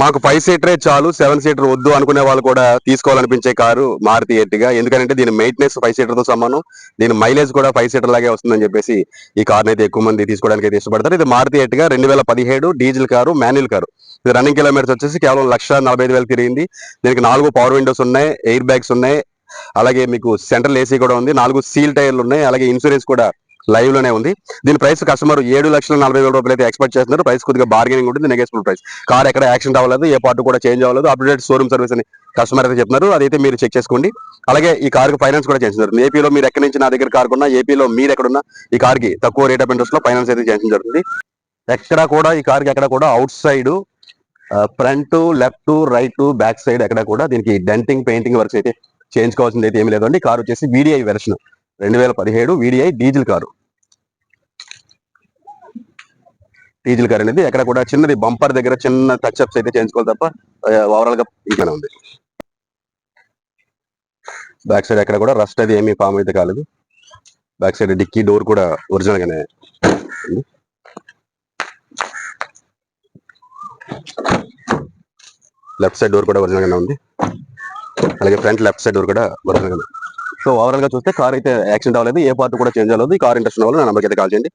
మాకు ఫైవ్ సీటరే చాలు seven seater వద్దు అనుకునే వాళ్ళు కూడా తీసుకోవాలనిపించే కారు మారుతి ఎట్టిగా ఎందుకంటే దీని మెయింటెనెన్స్ ఫైవ్ సీటర్తో సమానం. దీని మైలేజ్ కూడా ఫైవ్ సీటర్ లాగే వస్తుందని చెప్పేసి ఈ కార్ అయితే ఎక్కువ మంది తీసుకోవడానికి అయితే ఇష్టపడతారు. ఇది మారుతి ఎర్టిగా రెండు వేల పదిహేడు డీజిల్ కారు మాన్యువల్ కారు. ఇది రన్నింగ్ కిలోమీటర్స్ వచ్చేసి కేవలం లక్ష నలభై ఐదు వేలు తిరిగింది. దీనికి నాలుగు పవర్ విండోస్ ఉన్నాయి ఎయిర్ బ్యాగ్స్ ఉన్నాయి. అలాగే మీకు సెంట్రల్ ఏసీ కూడా ఉంది నాలుగు సీల్ టైర్లు ఉన్నాయి అలాగే ఇన్సూరెన్స్ కూడా లైవ్లోనే ఉంది. దీని ప్రైస్ కస్టమర్ ఏడు లక్షల నలభై వేల రూపాయలు అయితే ఎక్స్పెక్ట్ చేస్తున్నారు. ప్రైస్ కొద్దిగా బార్గెనింగ్ ఉంటుంది. నెగేసిబుల్ ప్రైస్ కార్ ఎక్కడ యాక్సిడెంట్ అవ్వలేదు ఏ పార్ట్ కూడా చేంజ్ అవ్వలేదు. అప్డేట్ షోరూమ్ సర్వీస్ అని కస్టమర్ అయితే చెప్తున్నారు. అదైతే మీరు చెక్ చేసుకోండి. అలాగే ఈ కార్ ఫైనాన్స్ కూడా చేస్తున్నారు. ఏపీలో మీరు ఎక్కడి నుంచి నా దగ్గర కార్ కొన్నా ఏపీలో మీరు ఎక్కడున్నా ఈ కార్కి తక్కువ రేట్ ఆఫ్ ఇంట్రెస్ట్లో ఫైనాన్స్ అయితే చేయడం జరుగుతుంది. ఎక్కడ కూడా ఈ కార్కి ఎక్కడ కూడా outside front left right back side ఎక్కడ కూడా దీనికి డెంటింగ్ పెయింటింగ్ వర్క్స్ అయితే చేయించుకోవాల్సింది అయితే ఏమి లేదండి. కార్ వచ్చేసి వీడిఐ వెర్షన్ రెండు వేల పదిహేడు VDI diesel car. Diesel car అనేది ఎక్కడ కూడా చిన్నది బంపర్ దగ్గర చిన్న టచ్ అప్స్ అయితే చేయించుకోవాలి తప్ప ఓవరాల్గా ఇంకానే ఉంది. బ్యాక్ సైడ్ ఎక్కడ కూడా రస్ట్ అది ఏమీ ఫామ్ అయితే కాలేదు. బ్యాక్ సైడ్ డిక్కీ డోర్ కూడా ఒరిజినల్ గానే ఉంది. లెఫ్ట్ సైడ్ డోర్ కూడా ఒరిజినల్ గానే ఉంది. అలాగే ఫ్రంట్ లెఫ్ట్ సైడ్ డోర్ కూడా ఒరిజినల్ గానే సో ఓవరాల్గా చూస్తే కార్ అయితే యాక్సిడెంట్ అవ్వలేదు. ఏ పార్ట్ కూడా చేంజ్ అవ్వలేదు. ఈ కార్ ఇంట్రెస్ట్ వల్ల నా నెంబర్కి అయితే కాల్ చేయండి.